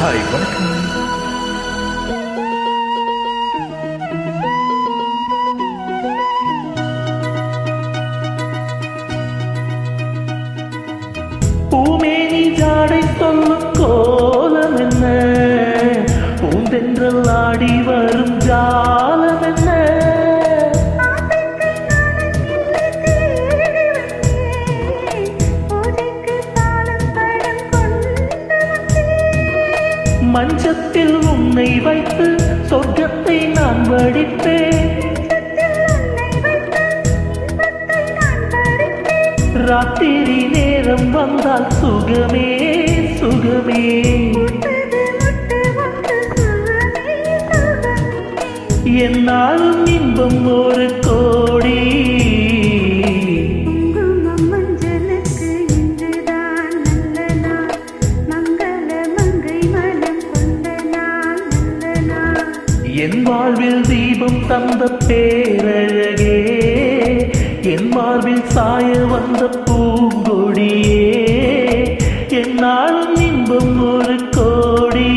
Hi வணக்கம். பூமேனி ஜாடை சொல்லும் கோலம் என்ன? பூந்தென்றல் ஆடி வர மஞ்சத்தில் உன்னை வைத்து சொர்க்கத்தை நான் வடிப்பேன். ராத்திரி நேரம் வந்தால் சுகமே சுகமே. என்னாலும் இன்பம் ஒரு என் வாழ்வில் தீபம் தந்த பேரழகே என் மார்பில் சாய வந்த பூங்கொடியே என்னாலும் இன்பம் ஒரு கோடி